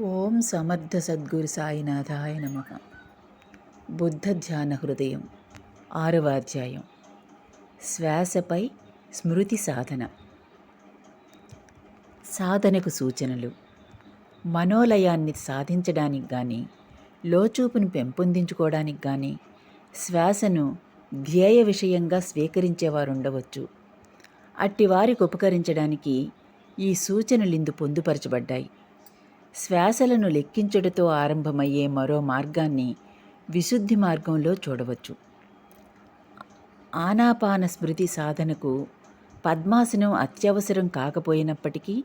ఓం సమర్థ సద్గురు సాయినాథాయ నమ. బుద్ధ ధ్యాన హృదయం ఆరవ అధ్యాయం. శ్వాసపై స్మృతి సాధన. సాధనకు సూచనలు. మనోలయాన్ని సాధించడానికి కానీ లోచూపును పెంపొందించుకోవడానికి కానీ శ్వాసను ధ్యేయ విషయంగా స్వీకరించేవారు ఉండవచ్చు. అట్టి వారికి ఉపకరించడానికి ఈ సూచనలు ఇందు పొందుపరచబడ్డాయి. శ్వాసలను లెక్కించడంతో ఆరంభమయ్యే మరో మార్గాన్ని విశుద్ధి మార్గంలో చూడవచ్చు. ఆనాపాన స్మృతి సాధనకు పద్మాసనం అత్యవసరం కాకపోయినప్పటికీ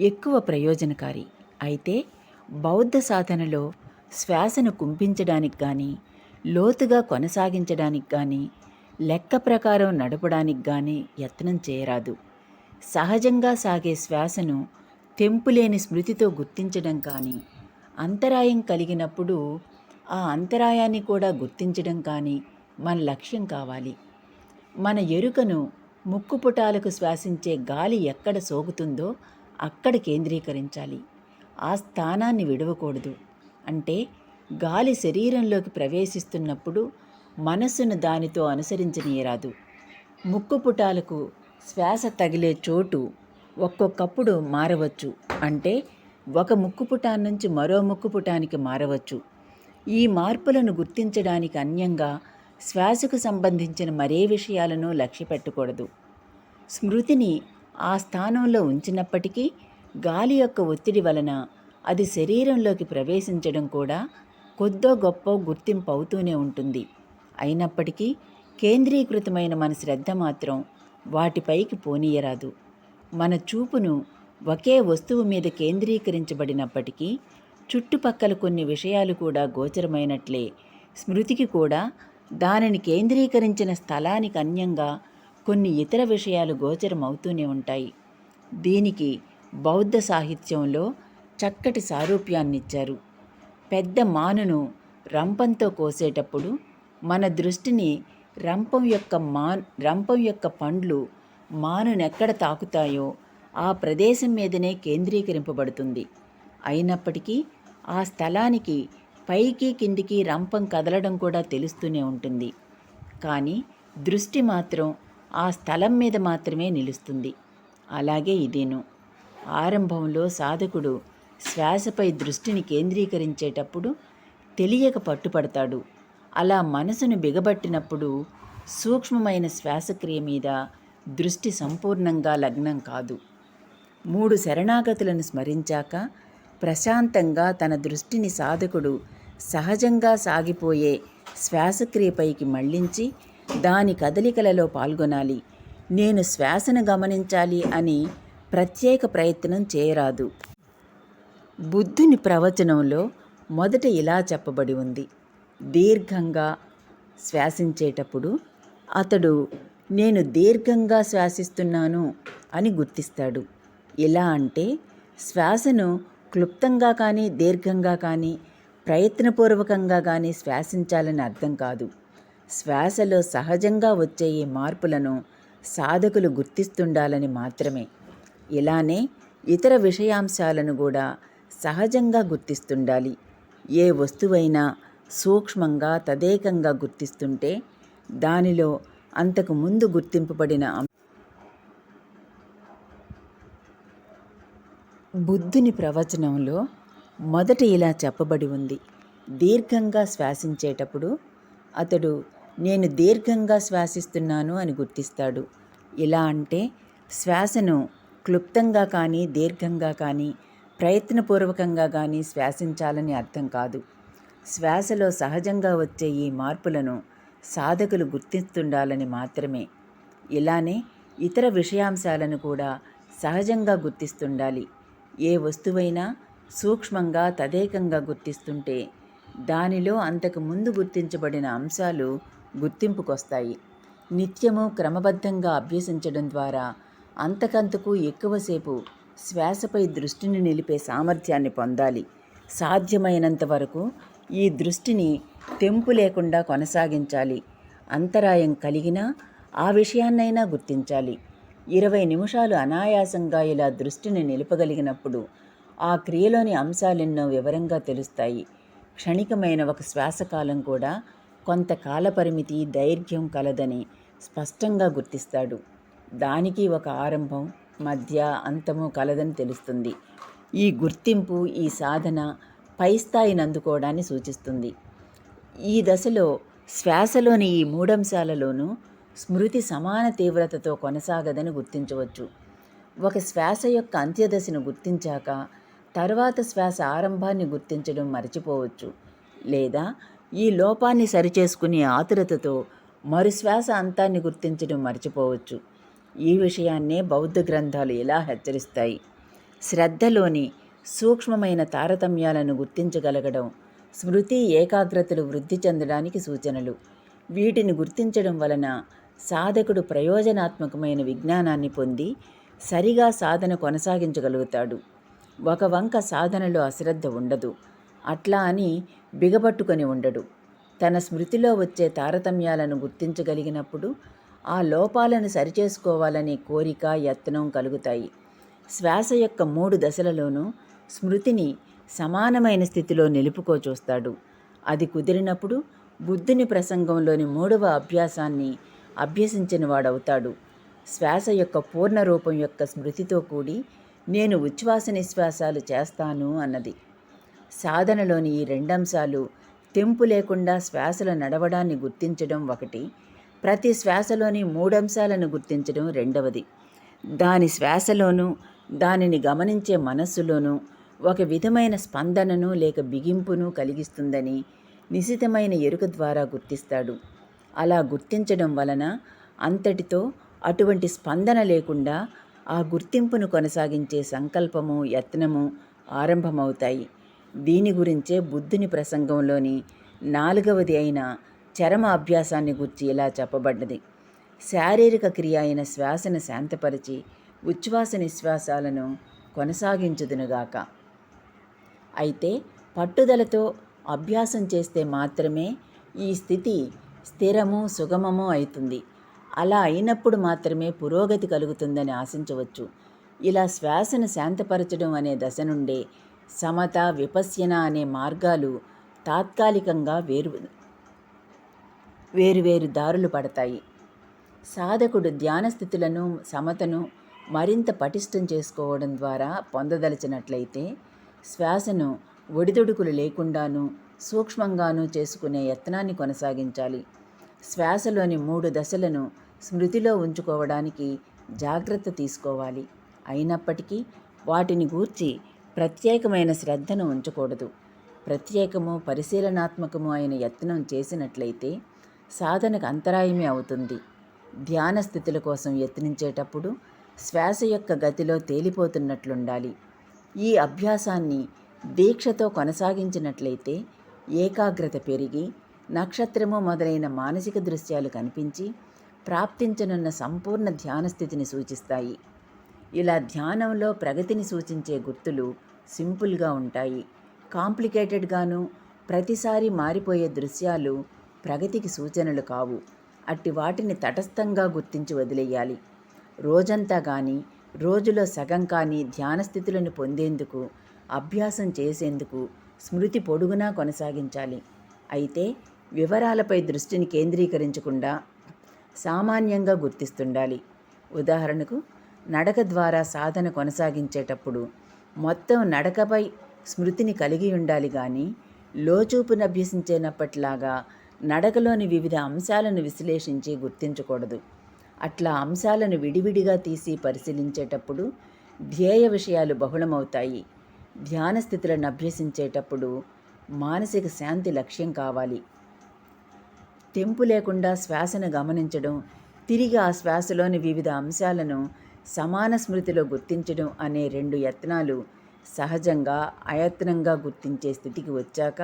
ఎక్కువ ప్రయోజనకారి. అయితే బౌద్ధ సాధనలో శ్వాసను కుంపించడానికి కానీ లోతుగా కొనసాగించడానికి కానీ లెక్క ప్రకారం నడపడానికి కానీ యత్నం చేయరాదు. సహజంగా సాగే శ్వాసను తెంపులేని స్మృతితో గుర్తించడం కానీ అంతరాయం కలిగినప్పుడు ఆ అంతరాయాన్ని కూడా గుర్తించడం కానీ మన లక్ష్యం కావాలి. మన ఎరుకను ముక్కుపుటాలకు శ్వాసించే గాలి ఎక్కడ సోకుతుందో అక్కడ కేంద్రీకరించాలి. ఆ స్థానాన్ని విడవకూడదు. అంటే గాలి శరీరంలోకి ప్రవేశిస్తున్నప్పుడు మనస్సును దానితో అనుసరించనీయరాదు. ముక్కుపుటాలకు శ్వాస తగిలే చోటు ఒక్కొక్కప్పుడు మారవచ్చు. అంటే ఒక ముక్కుపుటాన్ నుంచి మరో ముక్కుపుటానికి మారవచ్చు. ఈ మార్పులను గుర్తించడానికి అన్యంగా శ్వాసకు సంబంధించిన మరే విషయాలను లక్ష్య పెట్టకూడదు. స్మృతిని ఆ స్థానంలో ఉంచినప్పటికీ గాలి యొక్క ఒత్తిడి వలన అది శరీరంలోకి ప్రవేశించడం కూడా కొద్దో గొప్ప గుర్తింపు అవుతూనే ఉంటుంది. అయినప్పటికీ కేంద్రీకృతమైన మన శ్రద్ధ మాత్రం వాటిపైకి పోనీయరాదు. మన చూపును ఒకే వస్తువు మీద కేంద్రీకరించబడినప్పటికీ చుట్టుపక్కల కొన్ని విషయాలు కూడా గోచరమైనట్లే. స్మృతికి కూడా దానిని కేంద్రీకరించిన స్థలానికి అన్యంగా కొన్ని ఇతర విషయాలు గోచరమవుతూనే ఉంటాయి. దీనికి బౌద్ధ సాహిత్యంలో చక్కటి సారూప్యాన్నిచ్చారు. పెద్ద మానును రంపంతో కోసేటప్పుడు మన దృష్టిని రంపం యొక్క మా రంపం యొక్క పండ్లు మానునెక్కడ తాకుతాయో ఆ ప్రదేశం మీదనే కేంద్రీకరింపబడుతుంది. అయినప్పటికీ ఆ స్థలానికి పైకి కిందికి రంపం కదలడం కూడా తెలుస్తూనే ఉంటుంది. కానీ దృష్టి మాత్రం ఆ స్థలం మీద మాత్రమే నిలుస్తుంది. అలాగే ఇదేను. ఆరంభంలో సాధకుడు శ్వాసపై దృష్టిని కేంద్రీకరించేటప్పుడు తెలియక పట్టుపడతాడు. అలా మనసును బిగబట్టినప్పుడు సూక్ష్మమైన శ్వాసక్రియ మీద దృష్టి సంపూర్ణంగా లగ్నం కాదు. మూడు శరణాగతులను స్మరించాక ప్రశాంతంగా తన దృష్టిని సాధకుడు సహజంగా సాగిపోయే శ్వాసక్రియపైకి మళ్ళించి దాని కదలికలలో పాల్గొనాలి. నేను శ్వాసను గమనించాలి అని ప్రత్యేక ప్రయత్నం చేయరాదు. బుద్ధుని ప్రవచనంలో మొదట ఇలా చెప్పబడి ఉంది. దీర్ఘంగా శ్వాసించేటప్పుడు అతడు నేను దీర్ఘంగా శ్వాసిస్తున్నాను అని గుర్తిస్తాడు. ఎలా అంటే శ్వాసను క్లుప్తంగా కానీ దీర్ఘంగా కానీ ప్రయత్నపూర్వకంగా కానీ శ్వాసించాలని అర్థం కాదు. శ్వాసలో సహజంగా వచ్చే ఈ మార్పులను సాధకులు గుర్తిస్తుండాలని మాత్రమే. ఇలానే ఇతర విషయాంశాలను కూడా సహజంగా గుర్తిస్తుండాలి. ఏ వస్తువైనా సూక్ష్మంగా తదేకంగా గుర్తిస్తుంటే దానిలో అంతకు ముందు గుర్తింపబడిన బుద్ధుని ప్రవచనంలో మొదట ఇలా చెప్పబడి ఉంది. దీర్ఘంగా శ్వాసించేటప్పుడు అతడు నేను దీర్ఘంగా శ్వాసిస్తున్నాను అని గుర్తిస్తాడు. ఇలా అంటే శ్వాసను క్లుప్తంగా కానీ దీర్ఘంగా కానీ ప్రయత్నపూర్వకంగా కానీ శ్వాసించాలని అర్థం కాదు. శ్వాసలో సహజంగా వచ్చే ఈ మార్పులను సాధకులు గుర్తిస్తుండాలని మాత్రమే. ఇలానే ఇతర విషయాంశాలను కూడా సహజంగా గుర్తిస్తుండాలి. ఏ వస్తువైనా సూక్ష్మంగా తదేకంగా గుర్తిస్తుంటే దానిలో అంతకు ముందు గుర్తించబడిన అంశాలు గుర్తింపుకొస్తాయి. నిత్యము క్రమబద్ధంగా అభ్యసించడం ద్వారా అంతకంతకు ఎక్కువసేపు శ్వాసపై దృష్టిని నిలిపే సామర్థ్యాన్ని పొందాలి. సాధ్యమైనంత వరకు ఈ దృష్టిని తెంపు లేకుండా కొనసాగించాలి. అంతరాయం కలిగినా ఆ విషయాన్నైనా గుర్తించాలి. ఇరవై నిమిషాలు అనాయాసంగా ఇలా దృష్టిని నిలుపగలిగినప్పుడు ఆ క్రియలోని అంశాలెన్నో వివరంగా తెలుస్తాయి. క్షణికమైన ఒక శ్వాసకాలం కూడా కొంత కాలపరిమితి దైర్ఘ్యం కలదని స్పష్టంగా గుర్తిస్తాడు. దానికి ఒక ఆరంభం మధ్య అంతము కలదని తెలుస్తుంది. ఈ గుర్తింపు ఈ సాధన పై స్థాయిని అందుకోవడాన్ని సూచిస్తుంది. ఈ దశలో శ్వాసలోని ఈ మూడంశాలలోనూ స్మృతి సమాన తీవ్రతతో కొనసాగదని గుర్తించవచ్చు. ఒక శ్వాస యొక్క అంత్యదశను గుర్తించాక తర్వాత శ్వాస ఆరంభాన్ని గుర్తించడం మరచిపోవచ్చు. లేదా ఈ లోపాన్ని సరిచేసుకునే ఆతురతతో మరు శ్వాస అంతాన్ని గుర్తించడం మర్చిపోవచ్చు. ఈ విషయాన్నే బౌద్ధ గ్రంథాలు ఎలా హెచ్చరిస్తాయి. శ్రద్ధలోని సూక్ష్మమైన తారతమ్యాలను గుర్తించగలగడం స్మృతి ఏకాగ్రతలు వృద్ధి చెందడానికి సూచనలు. వీటిని గుర్తించడం వలన సాధకుడు ప్రయోజనాత్మకమైన విజ్ఞానాన్ని పొంది సరిగా సాధన కొనసాగించగలుగుతాడు. ఒక వంక సాధనలో అశ్రద్ధ ఉండదు. అట్లా అని బిగబట్టుకొని ఉండడు. తన స్మృతిలో వచ్చే తారతమ్యాలను గుర్తించగలిగినప్పుడు ఆ లోపాలను సరిచేసుకోవాలనే కోరిక యత్నం కలుగుతాయి. శ్వాస యొక్క మూడు దశలలోనూ స్మృతిని సమానమైన స్థితిలో నిలుపుకో చూస్తాడు. అది కుదిరినప్పుడు బుద్ధుని ప్రసంగంలోని మూడవ అభ్యాసాన్ని అభ్యసించిన వాడవుతాడు శ్వాస యొక్క పూర్ణ రూపం యొక్క స్మృతితో కూడి నేను ఉచ్ఛ్వాస నిశ్వాసాలు చేస్తాను అన్నది. సాధనలోని ఈ రెండంశాలు తెంపు లేకుండా శ్వాసల నడవడాన్ని గుర్తించడం ఒకటి ప్రతి శ్వాసలోని మూడంశాలను గుర్తించడం రెండవది. దాని శ్వాసలోనూ దానిని గమనించే మనస్సులోనూ ఒక విధమైన స్పందనను లేక బిగింపును కలిగిస్తుందని నిశితమైన ఎరుక ద్వారా గుర్తిస్తాడు. అలా గుర్తించడం వలన అంతటితో అటువంటి స్పందన లేకుండా ఆ గుర్తింపును కొనసాగించే సంకల్పము యత్నము ఆరంభమవుతాయి. దీని గురించే బుద్ధుని ప్రసంగంలోని నాలుగవది అయిన చరమ అభ్యాసాన్ని గుర్చి ఇలా చెప్పబడ్డది. శారీరక క్రియ అయిన శ్వాసను శాంతపరిచి ఉచ్ఛ్వాస నిశ్వాసాలను కొనసాగించుదునుగాక. అయితే పట్టుదలతో అభ్యాసం చేస్తే మాత్రమే ఈ స్థితి స్థిరము సుగమము అవుతుంది. అలా అయినప్పుడు మాత్రమే పురోగతి కలుగుతుందని ఆశించవచ్చు. ఇలా శ్వాసను శాంతపరచడం అనే దశ నుండే సమత విపశ్యన అనే మార్గాలు తాత్కాలికంగా వేరు వేరువేరు దారులు పడతాయి. సాధకుడు ధ్యాన స్థితులను సమతను మరింత పటిష్టం చేసుకోవడం ద్వారా పొందదలిచినట్లయితే శ్వాసను ఒడిదొడుకులు లేకుండాను సూక్ష్మంగాను చేసుకునే యత్నాన్ని కొనసాగించాలి. శ్వాసలోని మూడు దశలను స్మృతిలో ఉంచుకోవడానికి జాగ్రత్త తీసుకోవాలి. అయినప్పటికీ వాటిని గూర్చి ప్రత్యేకమైన శ్రద్ధను ఉంచకూడదు. ప్రత్యేకము పరిశీలనాత్మకము అయిన యత్నం చేసినట్లయితే సాధనకు అంతరాయమే అవుతుంది. ధ్యాన స్థితుల కోసం యత్నించేటప్పుడు శ్వాస యొక్క గతిలో తేలిపోతున్నట్లుండాలి. ఈ అభ్యాసాన్ని దీక్షతో కొనసాగించినట్లయితే ఏకాగ్రత పెరిగి నక్షత్రము మొదలైన మానసిక దృశ్యాలు కనిపించి ప్రాప్తించనున్న సంపూర్ణ ధ్యాన స్థితిని సూచిస్తాయి. ఇలా ధ్యానంలో ప్రగతిని సూచించే గుర్తులు సింపుల్గా ఉంటాయి. కాంప్లికేటెడ్గాను ప్రతిసారి మారిపోయే దృశ్యాలు ప్రగతికి సూచనలు కావు. అట్టి వాటిని తటస్థంగా గుర్తించి వదిలేయాలి. రోజంతా కానీ రోజులో సగం కానీ ధ్యాన స్థితులను పొందేందుకు అభ్యాసం చేసేందుకు స్మృతి పొడుగునా కొనసాగించాలి. అయితే వివరాలపై దృష్టిని కేంద్రీకరించకుండా సామాన్యంగా గుర్తిస్తుండాలి. ఉదాహరణకు నడక ద్వారా సాధన కొనసాగించేటప్పుడు మొత్తం నడకపై స్మృతిని కలిగి ఉండాలి కానీ లోచూపును అభ్యసించేనప్పటిలాగా నడకలోని వివిధ అంశాలను విశ్లేషించి గుర్తించకూడదు. అట్లా అంశాలను విడివిడిగా తీసి పరిశీలించేటప్పుడు ధ్యేయ విషయాలు బహుళమవుతాయి. ధ్యాన స్థితులను అభ్యసించేటప్పుడు మానసిక శాంతి లక్ష్యం కావాలి. తెంపు లేకుండా శ్వాసను గమనించడం తిరిగి ఆ శ్వాసలోని వివిధ అంశాలను సమాన స్మృతిలో గుర్తించడం అనే రెండు యత్నాలు సహజంగా అయత్నంగా గుర్తించే స్థితికి వచ్చాక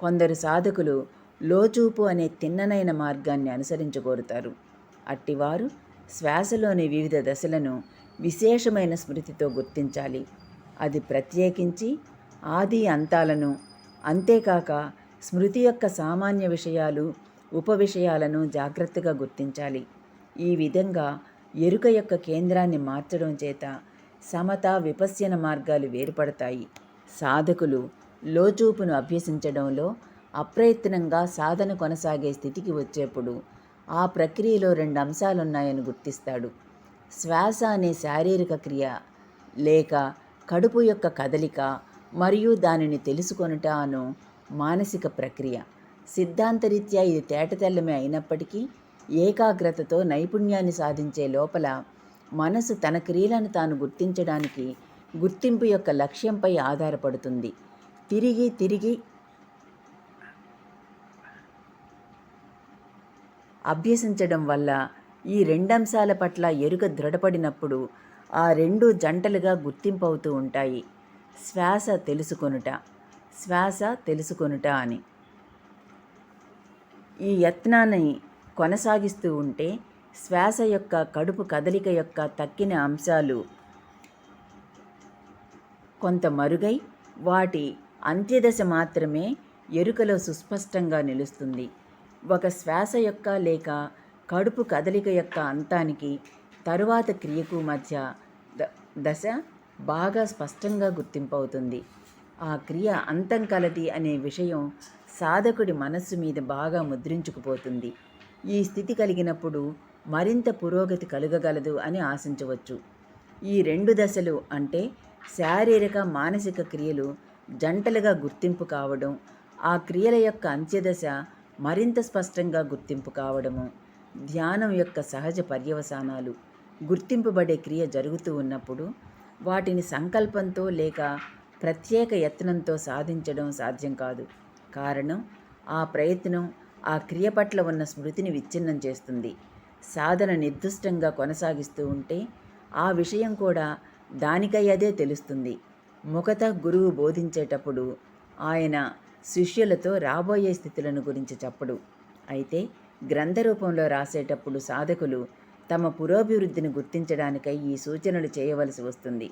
కొందరు సాధకులు లోచూపు అనే తిన్ననైన మార్గాన్ని అనుసరించగోరుతారు అట్టివారు శ్వాసలోని వివిధ దశలను విశేషమైన స్మృతితో గుర్తించాలి. అది ప్రత్యేకించి ఆది అంతాలను అంతేకాక స్మృతి యొక్క సామాన్య విషయాలు ఉప విషయాలను జాగ్రత్తగా గుర్తించాలి. ఈ విధంగా ఎరుక యొక్క కేంద్రాన్ని మార్చడం చేత సమత విపశ్యన మార్గాలు వేరుపడతాయి. సాధకులు లోచూపును అభ్యసించడంలో అప్రయత్నంగా సాధన కొనసాగే స్థితికి వచ్చేప్పుడు ఆ ప్రక్రియలో రెండు అంశాలున్నాయని గుర్తిస్తాడు. శ్వాస అనే శారీరక క్రియ లేక కడుపు యొక్క కదలిక మరియు దానిని తెలుసుకొనుట అను మానసిక ప్రక్రియ. సిద్ధాంతరీత్యా ఇది తేటతెల్లమే అయినప్పటికీ ఏకాగ్రతతో నైపుణ్యాన్ని సాధించే లోపల మనసు తన క్రియలను తాను గుర్తించడానికి గుర్తింపు యొక్క లక్ష్యంపై ఆధారపడుతుంది. తిరిగి తిరిగి అభ్యసించడం వల్ల ఈ రెండంశాల పట్ల ఎరుక దృఢపడినప్పుడు ఆ రెండు జంటలుగా గుర్తింపు అవుతూ ఉంటాయి. శ్వాస తెలుసుకొనుట శ్వాస తెలుసుకొనుట అని. ఈ యత్నాన్ని కొనసాగిస్తూ ఉంటే శ్వాస యొక్క కడుపు కదలిక యొక్క తక్కిన అంశాలు కొంత మరుగై వాటి అంత్యదశ మాత్రమే ఎరుకలో సుస్పష్టంగా నిలుస్తుంది. ఒక శ్వాస యొక్క లేక కడుపు కదలిక యొక్క అంతానికి తరువాత క్రియకు మధ్య ద- దశ బాగా స్పష్టంగా గుర్తింపవుతుంది. ఆ క్రియ అంతం కలది అనే విషయం సాధకుడి మనస్సు మీద బాగా ముద్రించుకుపోతుంది. ఈ స్థితి కలిగినప్పుడు మరింత పురోగతి కలుగగలదు అని ఆశించవచ్చు. ఈ రెండు దశలు అంటే శారీరక మానసిక క్రియలు జంటలుగా గుర్తింపు కావడం ఆ క్రియల యొక్క అంత్యదశ మరింత స్పష్టంగా గుర్తింపు కావడము ధ్యానం యొక్క సహజ పర్యవసానాలు గుర్తింపబడే క్రియ జరుగుతూ ఉన్నప్పుడు వాటిని సంకల్పంతో లేక ప్రత్యేక యత్నంతో సాధించడం సాధ్యం కాదు. కారణం ఆ ప్రయత్నం ఆ క్రియ పట్ల ఉన్న స్మృతిని విచ్ఛిన్నం చేస్తుంది. సాధన నిర్దిష్టంగా కొనసాగిస్తూ ఉంటే ఆ విషయం కూడా దానికై అదే తెలుస్తుంది. ముఖత గురువు బోధించేటప్పుడు ఆయన శిష్యులతో రాబోయే స్థితులను గురించి చెప్పడు. అయితే గ్రంథ రూపంలో రాసేటప్పుడు సాధకులు తమ పురోభివృద్ధిని గుర్తించడానికై ఈ సూచనలు చేయవలసి వస్తుంది.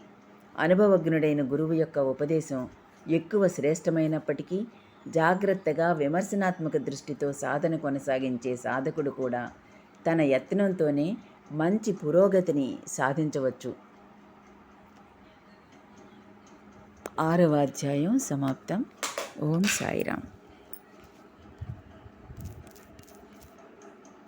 అనుభవజ్ఞుడైన గురువు యొక్క ఉపదేశం ఎక్కువ శ్రేష్టమైనప్పటికీ జాగ్రత్తగా విమర్శనాత్మక దృష్టితో సాధన కొనసాగించే సాధకుడు కూడా తన యత్నంతోనే మంచి పురోగతిని సాధించవచ్చు. ఆరవ అధ్యాయం సమాప్తం. ఓం సాయిరామ్.